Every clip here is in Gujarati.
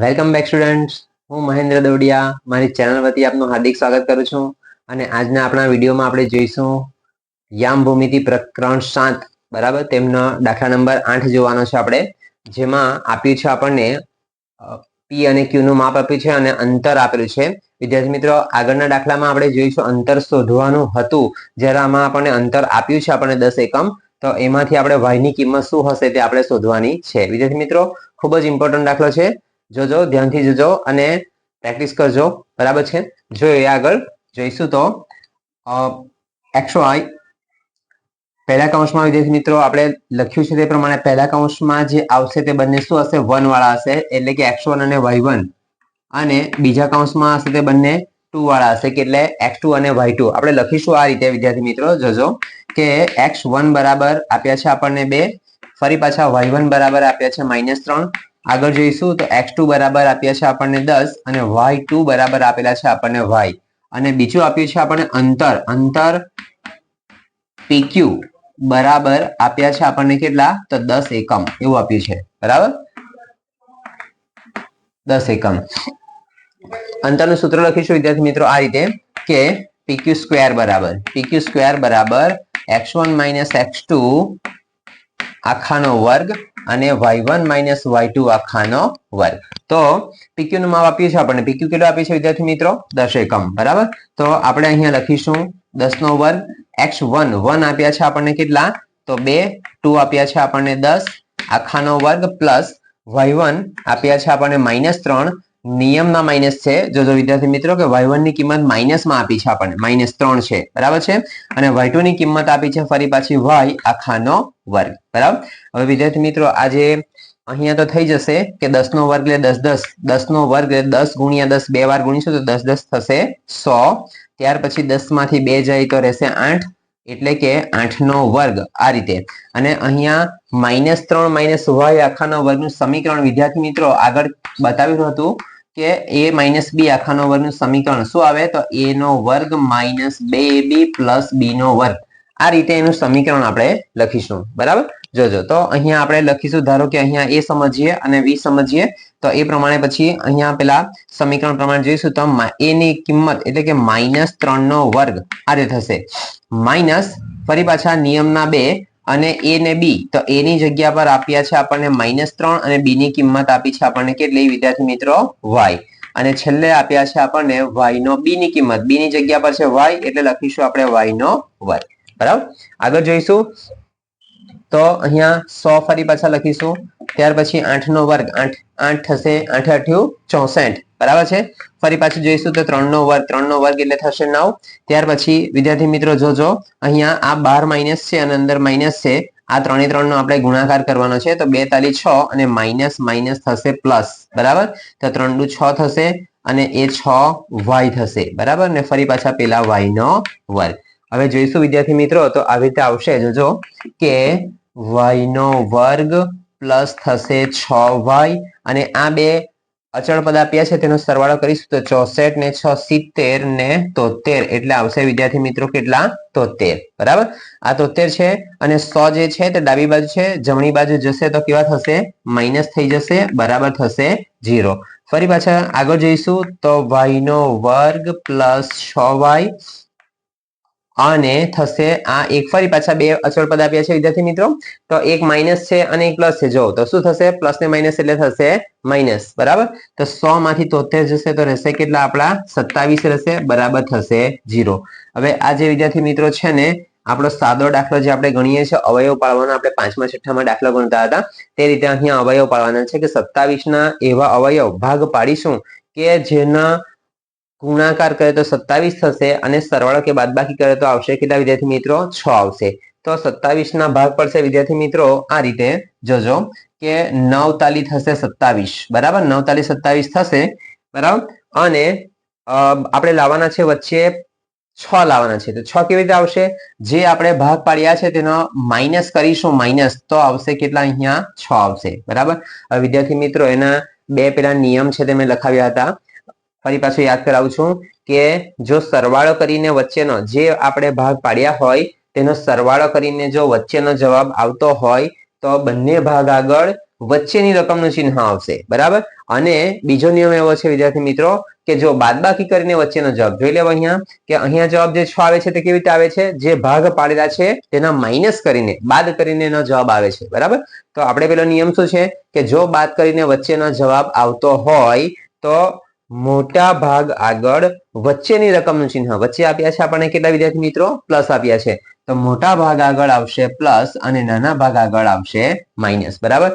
વેલકમ બેક સ્ટુડન્ટ્સ હું મહેન્દ્ર દોડિયા, મારી ચેનલ વતી આપનું હાર્દિક સ્વાગત કરું છું. અને આજના આપણા વિડીયોમાં આપણે જોઈશું યામ ભૂમિતિ પ્રકરણ સાત, બરાબર? તેમનો દાખલા નંબર આઠ જોવાનો છે આપણે, જેમાં આપ્યું છે આપણને પી અને ક્યુ નું માપ આપ્યું છે અને અંતર આપેલું છે. વિદ્યાર્થી મિત્રો, આગળના દાખલામાં આપણે જોઈશું અંતર શોધવાનું હતું. જ્યારે આમાં આપણને અંતર આપ્યું છે આપણને દસ એકમ, તો એમાંથી આપણે વાયની કિંમત શું હશે તે આપણે શોધવાની છે. વિદ્યાર્થી મિત્રો, ખૂબ જ ઇમ્પોર્ટન્ટ દાખલો છે. જોજો, ધ્યાનથી જોજો અને પ્રેક્ટિસ કરજો. બરાબર છે? જો એ આગળ. જોઈશું તો એક્સો આઈ પહેલા કૌંસમાં વિદ્યાર્થી મિત્રો, આપણે લખ્યું છે તે પ્રમાણે પહેલા કૌંસમાં જે આવશે તે બંને શું હશે? વન વાળા હશે, એટલે કે એક્સ અને વાય અને બીજા કૌંસમાં હશે તે બંને ટુ વાળા હશે કે એટલે એક્સ અને વાય આપણે લખીશું આ રીતે વિદ્યાર્થી મિત્રો, જોજો, કે એક્સ બરાબર આપ્યા છે આપણને બે, ફરી પાછા વાય બરાબર આપ્યા છે માઇનસ ત્રણ. આગળ જોઈશું તો એક્સ ટુ બરાબર આપ્યા છે આપણને દસ અને વાય ટુ બરાબર આપેલા છે આપણને વાય. અને બીજું આપ્યું છે આપણને અંતર. અંતર પીક્યુ બરાબર આપ્યા છે આપણને કેટલા? તો દસ એકમ. એવું આપ્યું છે. બરાબર? દસ એકમ. અંતરનું સૂત્ર લખીશું, વિદ્યાર્થી મિત્રો, આ રીતે કે પીક્યુ સ્ક્વેર બરાબર. પીક્યુ સ્ક્વેર બરાબર X one minus X two આખાનો વર્ગ અને Y one minus Y two આખાનો વર્ગ. તો પીક્યુ નું માપ આપ્યું છે આપણને. પીક્યુ કેટલું આપ્યું છે વિદ્યાર્થી મિત્રો? દસ એકમ. બરાબર? તો આપણે અહીંયા લખીશું દસ નો વર્ગ એક્સ વન. વન આપ્યા છે આપણને કેટલા? તો બે. ટુ આપ્યા છે આપણને દસ. આખાનો વર્ગ પ્લસ વાય વન આપ્યા છે આપણને માઇનસ ત્રણ. નિયમના માઇનસ છે. જો જો વિદ્યાર્થી મિત્રો કે વાયની કિંમત માઇનસમાં આપી છે આપણને. માઇનસ ત્રણ છે. બરાબર છે? અને વાયની કિંમત આપી છે ફરી પાછી વાય આખાનો વર્ગ. બરાબર? હવે વિદ્યાર્થી મિત્રો આજે અહીંયા તો થઈ જશે કે દસ નો વર્ગ એટલે દસ દસ. દસ નો વર્ગ એટલે દસ ગુણ્યા દસ બે વાર ગુણીશું તો દસ દસ થશે સો. ત્યાર પછી દસમાંથી બે જાય તો રહેશે આઠ. એટલે કે આઠ નો વર્ગ આ રીતે. અને અહીંયા માઇનસ ત્રણ માઇનસ વાય આખાનો વર્ગનું સમીકરણ વિદ્યાર્થી મિત્રો આગળ બતાવ્યું હતું. કે એ માઇનસ બી આખાનો વર્ગનું સમીકરણ શું આવે? તો એ નો વર્ગ માઇનસ બે બી પ્લસ બી નો વર્ગ. આ રીતે એનું સમીકરણ આપણે લખીશું. બરાબર? જોજો તો અહીંયા આપણે લખીશું. ધારો કે અહીંયા એ સમજીએ અને વી સમજીએ, તો એ પ્રમાણે પછી અહીંયા પેલા સમીકરણ પ્રમાણે જોઈશું તો એ ની કિંમત એટલે કે માઇનસ ત્રણ નો વર્ગ આ રીતે થશે. માઇનસ ફરી પાછા નિયમના બે અને એ ને બી તો એ ની જગ્યા પર આપ્યા છે આપણને માઇનસ ત્રણ અને બી ની કિંમત આપી છે આપણને કેટલી? વિદ્યાર્થી મિત્રો વાય અને છેલ્લે આપ્યા છે આપણને વાય નો બી ની કિંમત. બી ની જગ્યા પર છે વાય એટલે લખીશું આપણે વાય નો વર્ગ બરાબર? આગળ જોઈશું. તો અહીંયા સો ફરી પાછા લખીશું. ત્યાર પછી આઠ નો વર્ગ, આઠ આઠ થશે, આઠ અઠ્યું ચોસઠ. બરાબર છે? ફરી પાછું જોઈશું તો ત્રણ નો વર્ગ ત્રણ નો વર્ગ એટલે થશે નવ. ત્યાર પછી, વિદ્યાર્થી મિત્રો, જોજો, અહીંયા આ બાર માઇનસ છે અને અંદર માઇનસ છે. આ ત્રણે ત્રણ નો આપણે ગુણાકાર કરવાનો છે. તો બે તાલી છ અને માઇનસ માઇનસ થશે પ્લસ. બરાબર? તો ત્રણ દુ છ થશે અને એ છ વાય થશે. બરાબર? ને ફરી પાછા પેલા વાય નો વર્ગ. હવે જોઈશું વિદ્યાર્થી મિત્રો, તો આવી રીતે આવશે. જોજો, કે વાય નો વર્ગ પ્લસ થશે છ વાય અને આ બે અચળ પદ આપ્યા છે, તેનો સરવાળો કરીશું તો ચોસઠ ને છ સિત્તેર ને તોતેર, એટલે આવશે વિદ્યાર્થી મિત્રો કેટલા? તોતેર, બરાબર? આ તોતેર છે અને સો જે છે તે ડાબી બાજુ છે, જમણી બાજુ જશે તો કેવા થશે? માઇનસ થઈ જશે, બરાબર થશે જીરો ફરી પાછા આગળ જઈશું તો વાય વર્ગ પ્લસ છ વાય અને થશે આ એક ફરી પાછા બે અચળ પદ આપ્યા છે વિદ્યાર્થી મિત્રો. તો એક માઇનસ છે અને એક પ્લસ છે. જો, તો શું થશે? પ્લસ ને માઇનસ એટલે થશે માઇનસ બરાબર? તો સો માંથી તોતેર જશે તો રહેશે કેટલા આપણા? સત્તાવીસ રહેશે. બરાબર થશે જીરો હવે આ જે વિદ્યાર્થી મિત્રો છે ને, આપણો સાદો દાખલો જે આપણે ગણીએ છીએ, અવયવ પાડવાનો આપણે પાંચમા, છઠ્ઠામાં દાખલો ગણતા હતા, તે રીતે અહીંયા અવયવ પાડવાના છે કે સત્તાવીસ ના એવા અવયવ ભાગ પાડીશું કે જેના ગુણાકાર કરે તો સત્તાવીસ થશે અને સરવાળો કે બાદબાકી કરે તો આવશે કેટલા વિદ્યાર્થી મિત્રો? છ આવશે. તો સત્તાવીસ ના ભાગ પડશે વિદ્યાર્થી મિત્રો આ રીતે જોજો કે નવ તાલી થશે સત્તાવીસ. બરાબર? નવ તાલી સત્તાવીસ થશે. બરાબર? અને આપણે લાવવાના છે વચ્ચે છ લાવવાના છે. તો છ કેવી રીતે આવશે? જે આપણે ભાગ પાડ્યા છે તેનો માઇનસ કરીશું, માઇનસ. તો આવશે કેટલા અહીંયા? છ આવશે. બરાબર? વિદ્યાર્થી મિત્રો એના બે પેલા નિયમ છે તે મેં લખાવ્યા હતા. ફરી પાછું યાદ કરાવું છું કે જો સરવાળો કરીને વચ્ચેનો જે આપણે ભાગ પાડ્યા હોય, તેનો સરવાળો કરીને જો વચ્ચેનો જવાબ આવતો હોય, તો બંને ભાગ આગળ વચ્ચેની રકમનું ચિહ્ન આવશે. બરાબર? અને બીજો નિયમ એવો છે, વિદ્યાર્થી મિત્રો, કે જો બાદબાકી કરીને વચ્ચેનો જવાબ જોઈ લેવો અહીંયા, કે અહીંયા જવાબ જે છ આવે છે તે કેવી રીતે આવે છે? જે ભાગ પાડેલા છે તેના માઇનસ કરીને, બાદ કરીને એનો જવાબ આવે છે. બરાબર? તો આપણે પેલો નિયમ શું છે? કે જો બાદ કરીને વચ્ચેનો જવાબ આવતો હોય, તો મોટા ભાગ આગળ વચ્ચેની રકમનું ચિહ્ન. વચ્ચે આપ્યા છે આપણને કેટલા વિદ્યાર્થી મિત્રો? પ્લસ આપ્યા છે. તો મોટા ભાગ આગળ આવશે પ્લસ અને નાના ભાગ આગળ આવશે માઇનસ. બરાબર?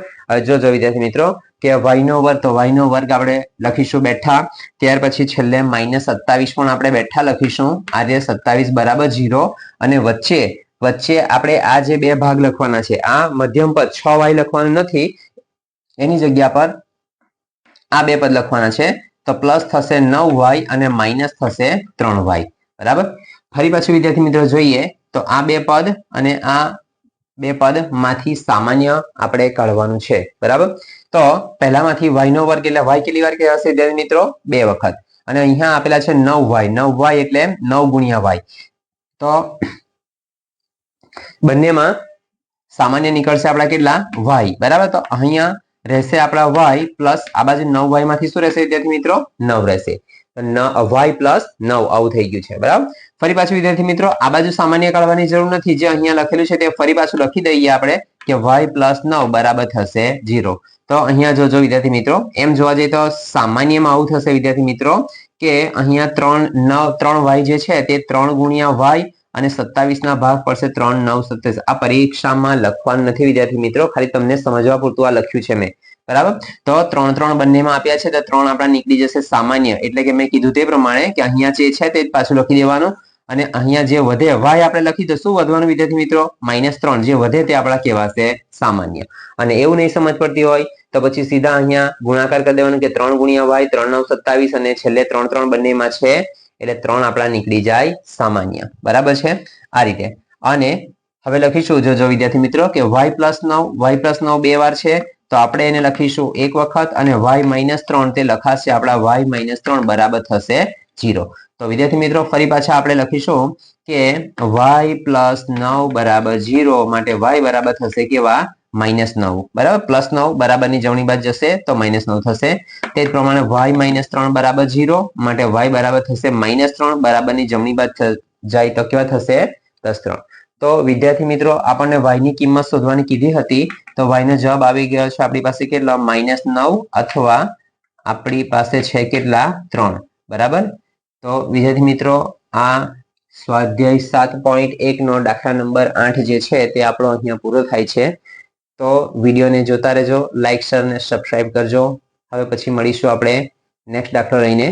જોજો વિદ્યાર્થી મિત્રો કે વાયનો વર્ગ, તો નો વર્ગ આપણે લખીશું બેઠા. ત્યાર પછી છેલ્લે માઇનસ સત્તાવીસ પણ આપણે બેઠા લખીશું. આ જે સત્તાવીસ બરાબર જીરો અને વચ્ચે વચ્ચે આપણે આ જે બે ભાગ લખવાના છે, આ મધ્યમ પદ છ વાય લખવાનું નથી. એની જગ્યા પર આ બે પદ લખવાના છે. તો પ્લસ થશે નવ વાય અને માઇનસ થશે ત્રણ વાય બરાબર? ફરી પાછું વિદ્યાર્થી મિત્રો જોઈએ, તો આ બે પદ અને આ બે પદમાંથી સામાન્ય આપણે કાઢવાનું છે. બરાબર? તો પહેલામાંથી વાય નો વર્ગ એટલે વાય કેટલી વાર કહેવાશે વિદ્યાર્થી મિત્રો? બે વખત. અને અહીંયા આપેલા છે નવ વાય નવ વાય એટલે નવ ગુણ્યા વાય તો બંનેમાં સામાન્ય નીકળશે આપણા કેટલા? વાય બરાબર? તો અહીંયા રહેશે આપણા વાય પ્લસ આ બાજુ નવ વાયમાંથી શું રહેશે, વિદ્યાર્થી મિત્રો? નવ રહેશે. વાય પ્લસ નવ, આવું થઈ ગયું છે, બરાબર? ફરી પાછું, વિદ્યાર્થી મિત્રો, આ બાજુ સામાન્ય કાઢવાની જરૂર નથી. જે અહીંયા લખેલું છે તે ફરી પાછું લખી દઈએ આપણે કે વાય પ્લસ નવ બરાબર થશે જીરો તો અહીંયા જોજો, વિદ્યાર્થી મિત્રો, એમ જોવા જઈએ તો સામાન્યમાં આવું થશે, વિદ્યાર્થી મિત્રો, કે અહીંયા ત્રણ, નવ, ત્રણ વાય જે છે તે ત્રણ ગુણ્યા વાય અને સત્તાવીસના ભાગ પડશે ત્રણ નવ સત્યાવીસ. આ પરીક્ષામાં લખવાનું નથી, વિદ્યાર્થી મિત્રો. ખાલી તમને સમજવા પૂરતું આ લખ્યું છે મેં. બરાબર? તો ત્રણ ત્રણ બંનેમાં આપ્યા છે, તો ત્રણ આપણા નીકળી જશે સામાન્ય. એટલે કે મેં કીધું તે પ્રમાણે કે અહીંયા જે છે તે પાછું લખી દેવાનું. અને અહીંયા જે વધે વાય આપણે લખી તો શું વધવાનું, વિદ્યાર્થી મિત્રો. માઇનસ ત્રણ, જે વધે તે આપણા કહેવાશે સામાન્ય. અને એવું નહીં સમજ પડતી હોય, તો પછી સીધા અહીંયા ગુણાકાર કરી દેવાનું કે ત્રણ ગુણ્યા વાય ત્રણ નવ સત્તાવીસ અને છેલ્લે ત્રણ ત્રણ બંનેમાં છે એટલે ત્રણ આપણા નીકળી જાય સામાન્ય. બરાબર છે? આ રીતે. અને હવે લખીશું, જો જો, વિદ્યાર્થી મિત્રો, કે વાય પ્લસ નવ વાય પ્લસ નવ બે વાર છે, તો આપણે એને લખીશું એક વખત અને વાય માઇનસ ત્રણ, તે લખાશે આપણા વાય માઇનસ ત્રણ, બરાબર થશે જીરો તો વિદ્યાર્થી મિત્રો, ફરી પાછા આપણે લખીશું કે વાય પ્લસ નવ બરાબર જીરો માટે વાય બરાબર થશે કેવા? માઇનસ નવ. બરાબર? પ્લસ નવ બરાબરની જમણી બાજુ જશે તો માઇનસ નવ થશે. તે જ પ્રમાણે વાય માઇનસ ત્રણ બરાબર જીરો માટે વાય બરાબર થશે માઇનસ ત્રણ બરાબરની જમણી બાજુ જાય તો કેવા થશે? પ્લસ ત્રણ. તો વિદ્યાર્થી મિત્રો, આપણને વાયની કિંમત શોધવાની કીધી હતી. તો વાય નો જવાબ આવી ગયો છે આપણી પાસે કેટલા? માઇનસ નવ અથવા આપણી પાસે છે કેટલા? ત્રણ. બરાબર? તો વિદ્યાર્થી મિત્રો, આ સ્વાધ્યાય સાત પોઈન્ટ એક નો દાખલા નંબર આઠ જે છે તે આપણો અહીંયા પૂરો થાય છે. તો વિડીયોને જોતા રહેજો લાઇક શેર અને સબસ્ક્રાઈબ કરજો. હવે પછી મળીશું આપણે નેક્સ્ટ દાખલો લઈને